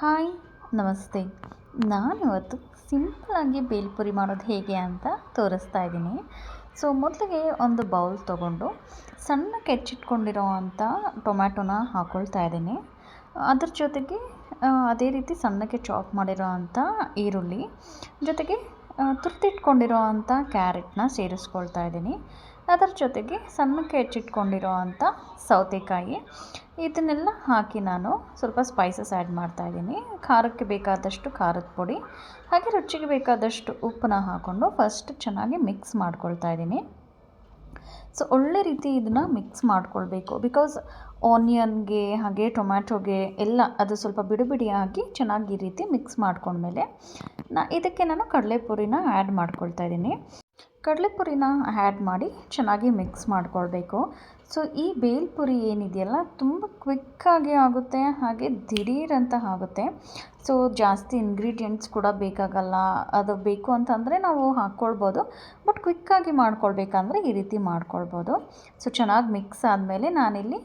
Hi, ನಮಸ್ತೆ. ನಾನಿವತ್ತು ಸಿಂಪಲಾಗಿ ಬೇಲ್ಪುರಿ ಮಾಡೋದು ಹೇಗೆ ಅಂತ ತೋರಿಸ್ತಾ ಇದ್ದೀನಿ. ಸೊ, ಮೊದಲಿಗೆ ಒಂದು ಬೌಲ್ ತೊಗೊಂಡು ಸಣ್ಣಕ್ಕೆ ಕೆಚ್ಚಿಟ್ಕೊಂಡಿರೋ ಅಂಥ ಟೊಮ್ಯಾಟೊನ ಹಾಕ್ಕೊಳ್ತಾ ಇದ್ದೀನಿ. ಅದ್ರ ಜೊತೆಗೆ ಅದೇ ರೀತಿ ಸಣ್ಣಕ್ಕೆ ಚಾಪ್ ಮಾಡಿರೋ ಅಂಥ ಈರುಳ್ಳಿ, ಜೊತೆಗೆ ತುರ್ತಿಟ್ಕೊಂಡಿರೋ ಅಂಥ ಕ್ಯಾರೆಟ್ನ ಸೇರಿಸ್ಕೊಳ್ತಾ ಇದ್ದೀನಿ. ಅದರ ಜೊತೆಗೆ ಸಣ್ಣಕ್ಕೆ ಹೆಚ್ಚಿಟ್ಕೊಂಡಿರೋ ಅಂಥ ಸೌತೆಕಾಯಿ. ಇದನ್ನೆಲ್ಲ ಹಾಕಿ ನಾನು ಸ್ವಲ್ಪ ಸ್ಪೈಸಸ್ ಆ್ಯಡ್ ಮಾಡ್ತಾ ಇದ್ದೀನಿ. ಖಾರಕ್ಕೆ ಬೇಕಾದಷ್ಟು ಖಾರದ ಪುಡಿ, ಹಾಗೆ ರುಚಿಗೆ ಬೇಕಾದಷ್ಟು ಉಪ್ಪನ್ನ ಹಾಕ್ಕೊಂಡು ಫಸ್ಟ್ ಚೆನ್ನಾಗಿ ಮಿಕ್ಸ್ ಮಾಡ್ಕೊಳ್ತಾ ಇದ್ದೀನಿ. ಸೊ ಒಳ್ಳೆ ರೀತಿ ಇದನ್ನು ಮಿಕ್ಸ್ ಮಾಡ್ಕೊಳ್ಬೇಕು. ಬಿಕಾಸ್ ಆನಿಯನ್ಗೆ ಹಾಗೆ ಟೊಮ್ಯಾಟೊಗೆ ಎಲ್ಲ ಅದು ಸ್ವಲ್ಪ ಬಿಡಿ ಹಾಕಿ ಚೆನ್ನಾಗಿ ಈ ರೀತಿ ಮಿಕ್ಸ್ ಮಾಡ್ಕೊಂಡ್ಮೇಲೆ ನಾ ಇದಕ್ಕೆ ನಾನು ಕಡಲೆಪುರಿನ ಆ್ಯಡ್ ಮಾಡ್ಕೊಳ್ತಾ ಇದ್ದೀನಿ. ಕಡಲೆಪುರಿನ ಆ್ಯಡ್ ಮಾಡಿ ಚೆನ್ನಾಗಿ ಮಿಕ್ಸ್ ಮಾಡ್ಕೊಳ್ಬೇಕು. ಸೊ ಈ ಬೇಲ್ಪುರಿ ಏನಿದೆಯಲ್ಲ, ತುಂಬ ಕ್ವಿಕ್ಕಾಗಿ ಆಗುತ್ತೆ, ಹಾಗೆ ದಿಢೀರ್ ಅಂತ ಆಗುತ್ತೆ. ಸೊ ಜಾಸ್ತಿ ಇಂಗ್ರೀಡಿಯೆಂಟ್ಸ್ ಕೂಡ ಬೇಕಾಗಲ್ಲ, ಅದು ಬೇಕು ಅಂತಂದರೆ ನಾವು ಹಾಕ್ಕೊಳ್ಬೋದು ಬಟ್ ಕ್ವಿಕ್ಕಾಗಿ ಮಾಡ್ಕೊಳ್ಬೇಕಂದ್ರೆ ಈ ರೀತಿ ಮಾಡ್ಕೊಳ್ಬೋದು. ಸೊ ಚೆನ್ನಾಗಿ ಮಿಕ್ಸ್ ಆದಮೇಲೆ ನಾನಿಲ್ಲಿ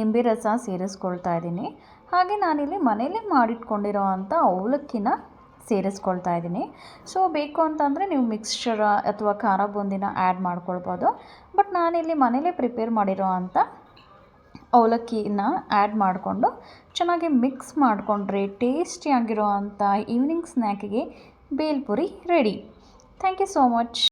ನಿಂಬೆ ರಸ ಸೇರಿಸ್ಕೊಳ್ತಾ ಇದ್ದೀನಿ. ಹಾಗೆ ನಾನಿಲ್ಲಿ ಮನೇಲಿ ಮಾಡಿಟ್ಕೊಂಡಿರೋ ಅಂಥ ಅವಲಕ್ಕಿನ ಸೇರಿಸ್ಕೊಳ್ತಾ ಇದ್ದೀನಿ. ಸೊ ಬೇಕು ಅಂತಂದರೆ ನೀವು ಮಿಕ್ಸ್ಚರ್ ಅಥವಾ ಖಾರ ಬೂಂದಿನ ಆ್ಯಡ್ ಮಾಡ್ಕೊಳ್ಬೋದು. ಬಟ್ ನಾನಿಲ್ಲಿ ಮನೇಲೇ ಪ್ರಿಪೇರ್ ಮಾಡಿರೋ ಅಂಥ ಅವಲಕ್ಕಿನ ಆ್ಯಡ್ ಮಾಡಿಕೊಂಡು ಚೆನ್ನಾಗಿ ಮಿಕ್ಸ್ ಮಾಡಿಕೊಂಡ್ರೆ ಟೇಸ್ಟಿಯಾಗಿರೋ ಅಂಥ evening ಸ್ನ್ಯಾಕಿಗೆ bhelpuri ready thank you so much